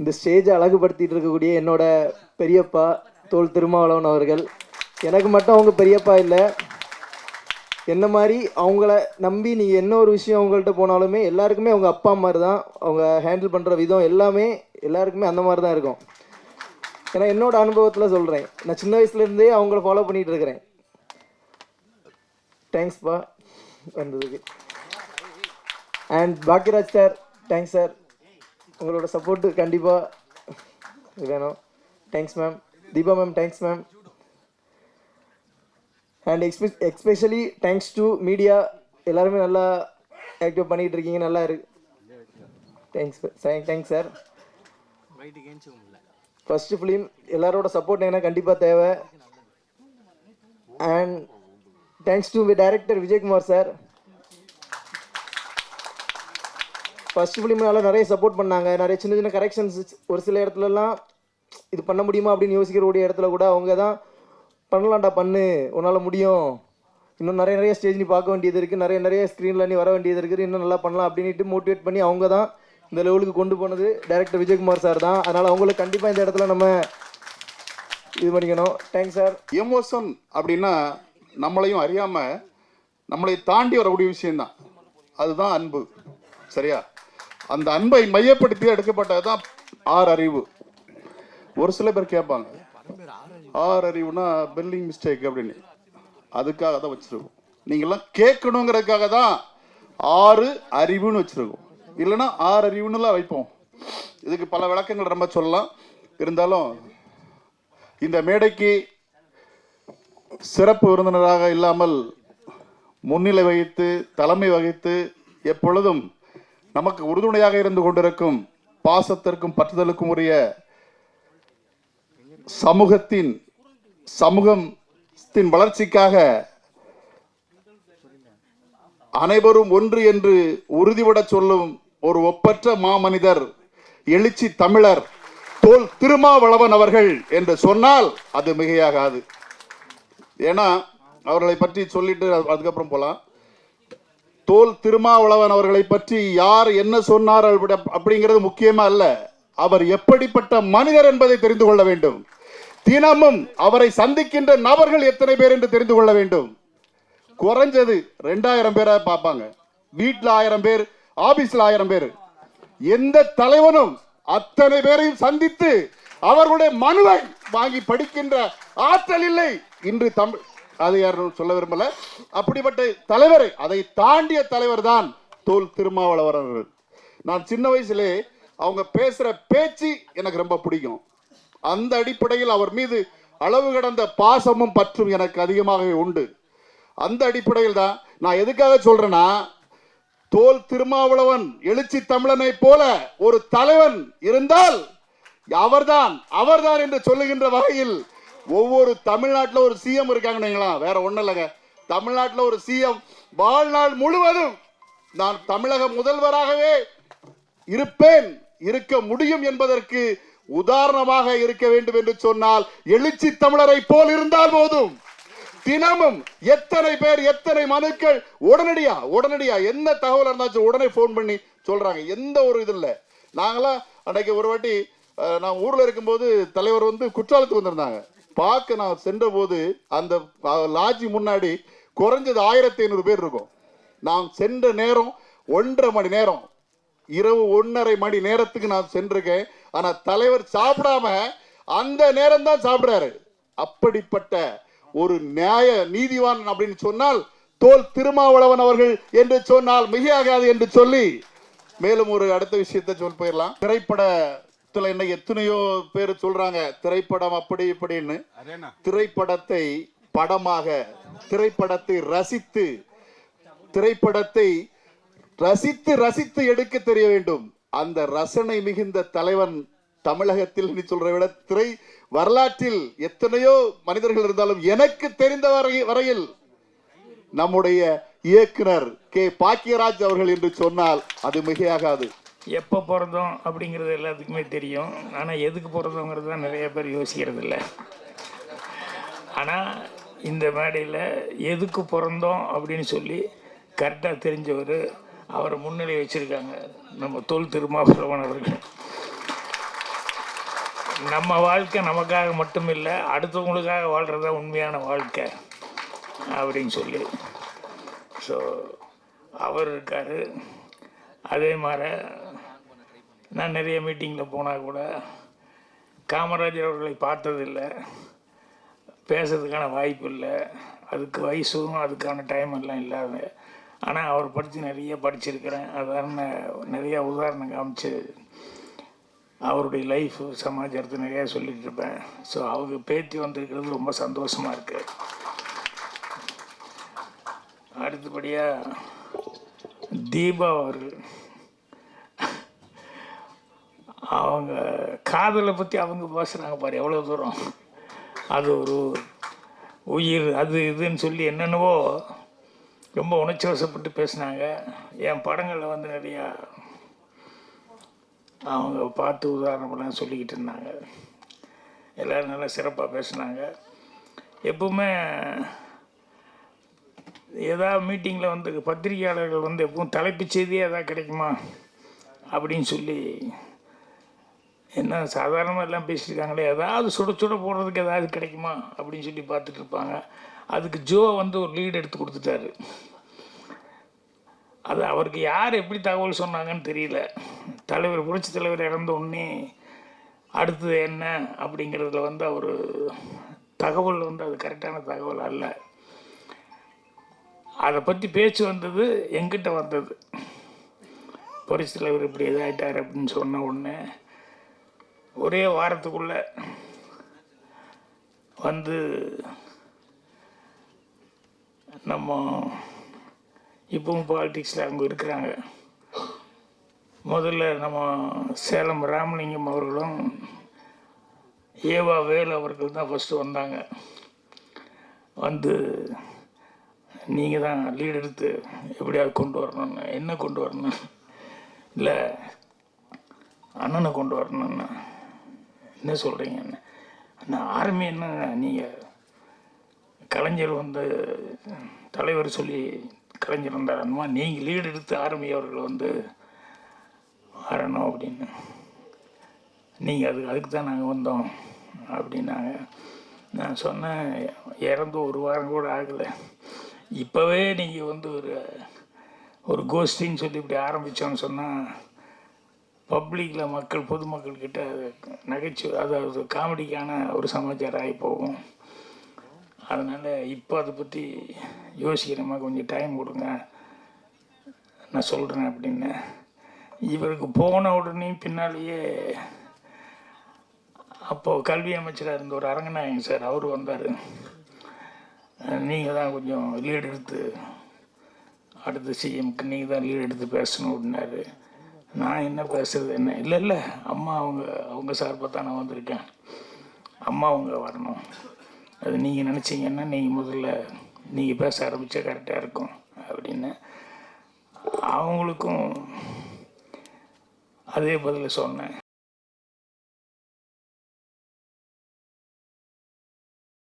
இந்த ஸ்டேஜை அழகுபடுத்திட்டு இருக்கக்கூடிய என்னோட பெரியப்பா தோல் திருமாவளவன் அவர்கள். எனக்கு மட்டும் அவங்க பெரியப்பா இல்லை. என்ன மாதிரி அவங்கள நம்பி நீ என்ன ஒரு விஷயம் அவங்கள்ட்ட போனாலுமே எல்லாருக்குமே அவங்க அப்பா மாதிரி தான் அவங்க ஹேண்டில் பண்ணுற விதம் எல்லாமே எல்லாருக்குமே அந்த மாதிரி தான் இருக்கும். ஏன்னா என்னோட அனுபவத்தில் சொல்கிறேன் நான் சின்ன வயசுலேருந்தே அவங்கள ஃபாலோ பண்ணிகிட்டு இருக்கிறேன். தேங்க்ஸ்ப்பா வந்ததுக்கு. And Bhagyaraj sir thanks sir உங்களோட சப்போர்ட்டு கண்டிப்பாக வேணும். Thanks ma'am Deepa ma'am thanks ma'am and எக்ஸ்பெ especially thanks to media எல்லாருமே நல்லா ஆக்டிவ் பண்ணிகிட்டு இருக்கீங்க நல்லா இருக்கு. Thanks thanks sir first film எல்லாரோட சப்போர்ட் எனக்கு கண்டிப்பாக தேவை. And thanks to director Vijayakumar sir first ஃபிலிம்னால நிறைய சப்போர்ட் பண்ணாங்க. நிறைய சின்ன சின்ன கரெக்ஷன்ஸ் ஒரு சில இடத்துலலாம் இது பண்ண முடியுமா அப்படின்னு யோசிக்கிறக்கூடிய இடத்துல கூட அவங்க தான் பண்ணலாம்டா பண்ணு உன்னால் முடியும். இன்னும் நிறைய நிறைய ஸ்டேஜ் நீ பார்க்க வேண்டியது இருக்குது நிறைய நிறைய ஸ்க்ரீனில் நீ வர வேண்டியது இருக்குது இன்னும் நல்லா பண்ணலாம் அப்படின்ட்டு மோட்டிவேட் பண்ணி அவங்க தான் இந்த லெவலுக்கு கொண்டு போனது. டைரக்டர் விஜயகுமார் சார் தான். அதனால் அவங்களுக்கு கண்டிப்பாக இந்த இடத்துல நம்ம இது பண்ணிக்கணும். தேங்க்ஸ் சார் எமோஷன் அப்படின்னா நம்மளையும் அறியாமல் நம்மளை தாண்டி வரக்கூடிய விஷயம்தான். அதுதான் அன்பு. சரியா? அந்த அன்பை மையப்படுத்தி எடுக்கப்பட்டது தான் ஆறு அறிவு. ஒரு சில பேர் கேட்பாங்க ஆறு அறிவுனா பெல்லிங் மிஸ்டேக் அப்படின்னு. அதுக்காக தான் வச்சிருக்கோம். நீங்கள்லாம் கேட்கணுங்கிறதுக்காக தான் ஆறு அறிவுன்னு வச்சிருக்கோம். இல்லைன்னா ஆறு அறிவுன்னுலாம் வைப்போம். இதுக்கு பல விளக்கங்கள் ரொம்ப சொல்லலாம். இருந்தாலும் இந்த மேடைக்கு சிறப்பு விருந்தினராக இல்லாமல் முன்னிலை வகித்து தலைமை வகித்து எப்பொழுதும் நமக்கு உறுதுணையாக இருந்து கொண்டிருக்கும் பாசத்திற்கும் பற்றுதலுக்கும் உரிய சமூகத்தின் சமூகத்தின் வளர்ச்சிக்காக அனைவரும் ஒன்று என்று உறுதிவிட சொல்லும் ஒரு ஒப்பற்ற மாமனிதர் எழுச்சி தமிழர் தோல் திருமாவளவன் அவர்கள் என்று சொன்னால் அது மிகையாகாது. ஏன்னா அவர்களை பற்றி சொல்லிட்டு அதுக்கப்புறம் போலாம். தோல் திருமாவளவன் அவர்களை பற்றி யார் என்ன சொன்னார் அப்படிங்கிறது முக்கியமா அல்ல. அவர் எப்படிப்பட்ட மனிதர் என்பதை தெரிந்து கொள்ள வேண்டும். தினமும் அவரை சந்திக்கின்ற நபர்கள் எத்தனை பேர் என்று தெரிந்து கொள்ள வேண்டும். குறைஞ்சது ரெண்டாயிரம் பேரை பார்ப்பாங்க. வீட்டில் ஆயிரம் பேர் ஆபீஸ்ல ஆயிரம் பேர். எந்த தலைவனும் அத்தனை பேரையும் சந்தித்து அவர்களுடைய மனுவை வாங்கி படிக்கின்ற ஆற்றல் இல்லை. இன்று தமிழ் அது யாரும் சொல்ல விரும்பல. அப்படிப்பட்ட தலைவரை அதை தாண்டிய தலைவர் தான் தோல் திருமாவளவர் அவர்கள் நான் சின்ன வயசுலே அவங்க பேசுற பேச்சு எனக்கு ரொம்ப பிடிக்கும். அந்த அடிப்படையில் அவர் மீது அளவு கடந்த பாசமும் பற்றும் எனக்கு அதிகமாகவே உண்டு. அந்த அடிப்படையில் தான் நான் எதுக்காக சொல்றேன்னா தோல் திருமாவளவன் எழுச்சி தமிழனை போல ஒரு தலைவன் இருந்தால் அவர்தான் அவர்தான் என்று சொல்லுகின்ற வகையில் ஒவ்வொரு தமிழ்நாட்டில் ஒரு சிஎம் இருக்காங்கன்னு வேற ஒன்றும் இல்லைங்க. தமிழ்நாட்டில் ஒரு சிஎம் வாழ்நாள் முழுவதும் நான் தமிழக முதல்வராகவே இருப்பேன். இருக்க முடியும் என்பதற்கு உதாரணமாக இருக்க வேண்டும் என்று சொன்னால் எழுச்சி தமிழரை போல் இருந்தால் போதும். தினமும் எத்தனை பேர் எத்தனை மனுக்கள் உடனடியா உடனடியா என்ன தகவல் இருந்தாச்சும் உடனே ஃபோன் பண்ணி சொல்றாங்க. எந்த ஒரு இது இல்லை. நாங்களாம் அன்னைக்கு ஒரு வாட்டி நான் ஊர்ல இருக்கும்போது தலைவர் வந்து குற்றாலத்துக்கு வந்திருந்தாங்க. பார்க்க நான் சென்ற போது அந்த லாட்ஜி முன்னாடி குறைஞ்சது ஆயிரத்தி ஐநூறு பேர் இருக்கும். நான் சென்ற நேரம் ஒன்றரை மணி நேரம். இரவு ஒன்றரை மணி நேரத்துக்கு நான் சென்றிருக்கேன். ஆனால் தலைவர் சாப்பிடாம அந்த நேரம் தான் சாப்பிட்றாரு. அப்படிப்பட்ட ஒரு நியாய நீதிவான் அப்படின்னு சொன்னால் தோல் திருமாவளவன் அவர்கள் என்று சொன்னால் மிகையாகாது என்று சொல்லி மேலும் ஒரு அடுத்த விஷயத்தை சொல் போயிடலாம். திரைப்பட திரைப்படத்துல இன்னைக்கு எத்தனையோ பேர் சொல்றாங்க திரைப்படம் அப்படி இப்படின்னு. திரைப்படத்தை படமாக திரைப்படத்தை ரசித்து திரைப்படத்தை ரசித்து ரசித்து எடுக்க தெரிய வேண்டும். அந்த ரசனை மிகுந்த தலைவன் தமிழகத்தில் நீ சொல்ற விட திரை வரலாற்றில் எத்தனையோ மனிதர்கள் இருந்தாலும் எனக்கு தெரிந்த வரை வரையில் நம்முடைய இயக்குனர் கே. பாக்கியராஜ் அவர்கள் என்று சொன்னால் அது மிகையாகாது. எப்போ பிறந்தோம் அப்படிங்கிறது எல்லாத்துக்குமே தெரியும். ஆனால் எதுக்கு பிறந்தோங்கிறது தான் நிறைய பேர் யோசிக்கிறது இல்லை ஆனால் இந்த மேடையில் எதுக்கு பிறந்தோம் அப்படின்னு சொல்லி கரெக்டாக தெரிஞ்சவர் அவரை முன்னிலை வச்சுருக்காங்க. நம்ம தொல் திருமாபுரவன் அவர்கள். நம்ம வாழ்க்கை நமக்காக மட்டும் இல்லை அடுத்தவங்களுக்காக வாழ்கிறது தான் உண்மையான வாழ்க்கை அப்படின்னு சொல்லி. ஸோ அவர் இருக்கார். அதே மாதிரி நான் நிறைய மீட்டிங்கில் போனால் கூட காமராஜர் அவர்களை பார்த்ததில்லை. பேசுறதுக்கான வாய்ப்பு இல்லை. அதுக்கு வயசும் அதுக்கான டைம் எல்லாம் இல்லாத ஆனால் அவர் படித்து நிறைய படிச்சிருக்கிறேன். அதான நிறையா உதாரணம் காமிச்சு அவருடைய லைஃப் சமாச்சாரத்தை நிறையா சொல்லிட்டு இருப்பேன். ஸோ அவங்க பேத்தி வந்திருக்கிறது ரொம்ப சந்தோஷமாக இருக்குது அடுத்தபடியாக தீபா அவர்கள். அவங்க காதலை பற்றி அவங்க பேசுகிறாங்க பாரு எவ்வளோ தூரம்? அது ஒரு உயிர் அது இதுன்னு சொல்லி என்னென்னவோ ரொம்ப உணர்ச்சி வசப்பட்டு பேசினாங்க. என் படங்களில் வந்து நிறையா அவங்க பார்த்து உதாரணமெல்லாம் சொல்லிக்கிட்டு இருந்தாங்க. எல்லோரும் நல்லா சிறப்பாக பேசினாங்க. எப்பவுமே ஏதாவது மீட்டிங்கில் வந்து பத்திரிகையாளர்கள் வந்து எப்பவும் தலைப்புச் செய்தியே எதாவது கிடைக்குமா? அப்படின்னு சொல்லி என்ன சாதாரணமாக எல்லாம் பேசியிருக்காங்களே ஏதாவது சுட சுட போடுறதுக்கு ஏதாவது கிடைக்குமா அப்படின்னு சொல்லி பார்த்துட்டு இருப்பாங்க. அதுக்கு ஜோ வந்து ஒரு லீடு எடுத்து கொடுத்துட்டாரு. அது அவருக்கு யார் எப்படி தகவல் சொன்னாங்கன்னு தெரியல. தலைவர் புரட்சி தலைவர் இறந்த உடனே அடுத்தது என்ன அப்படிங்கிறதுல வந்து அவர் தகவல் வந்து அது கரெக்டான தகவல் அல்ல. அதை பற்றி பேச்சு வந்தது எங்கிட்ட வந்தது. புரட்சி தலைவர் இப்படி இதாகிட்டார் அப்படின்னு சொன்ன உடனே ஒரே வாரத்துக்குள்ள வந்து நம்ம இப்பவும் பாலிடிக்ஸில் அவங்க இருக்கிறாங்க. முதல்ல நம்ம சேலம் ராமலிங்கம் அவர்களும் ஏவா வேலு அவர்கள் தான் ஃபஸ்ட்டு வந்தாங்க. வந்து நீங்கள் தான் லீட் எடுத்து எப்படியாவது கொண்டு வரணும்னு. என்ன கொண்டு வரணும்? இல்லை அண்ணனை கொண்டு வரணும்னு. என்ன சொல்கிறீங்க நான் ஆர்மி என்ன நீங்கள் கலைஞர் வந்து தலைவர் சொல்லி கலைஞர் வந்தார் அந்த மாதிரி நீங்கள் லீடு எடுத்து ஆர்மி அவர்கள் வந்து வரணும் அப்படின்னு. நீங்கள் அதுக்கு அதுக்கு தான் நாங்கள் வந்தோம் அப்படின்னாங்க. நான் சொன்னேன் இறந்து ஒரு வாரம் கூட ஆகலை. இப்போவே நீங்கள் வந்து ஒரு ஒரு கோஷ்டின்னு சொல்லி இப்படி ஆரம்பித்தோன்னு சொன்னால் பப்ளிக்கில் மக்கள் பொதுமக்கள்கிட்ட நகைச்சுவை அதாவது காமெடிக்கான ஒரு சமாச்சாரம் ஆகி போகும். அதனால் இப்போ அதை பற்றி யோசிக்கிறேம்மா. கொஞ்சம் டைம் கொடுங்க. நான் சொல்கிறேன் அப்படின்னு. இவருக்கு போன உடனே பின்னாலேயே அப்போது கல்வி அமைச்சராக இருந்த ஒரு அரங்கநாயகன் சார் அவர் வந்தார். நீங்கள் தான் கொஞ்சம் லீடு எடுத்து அடுத்த சிஎம்க்கு நீங்கள் தான் லீடு எடுத்து பேசணும் அப்படின்னாரு. நான் என்ன பேசுறது? என்ன? இல்லை இல்லை. அம்மா அவங்க அவங்க சார்பாக தான் நான் வந்திருக்கேன். அம்மா அவங்க வரணும். அது நீங்கள் நினச்சிங்கன்னா நீங்கள் முதல்ல நீங்கள் பேச ஆரம்பித்தா கரெக்டாக இருக்கும் அப்படின்னு அவங்களுக்கும் அதே பதில் சொன்னேன்.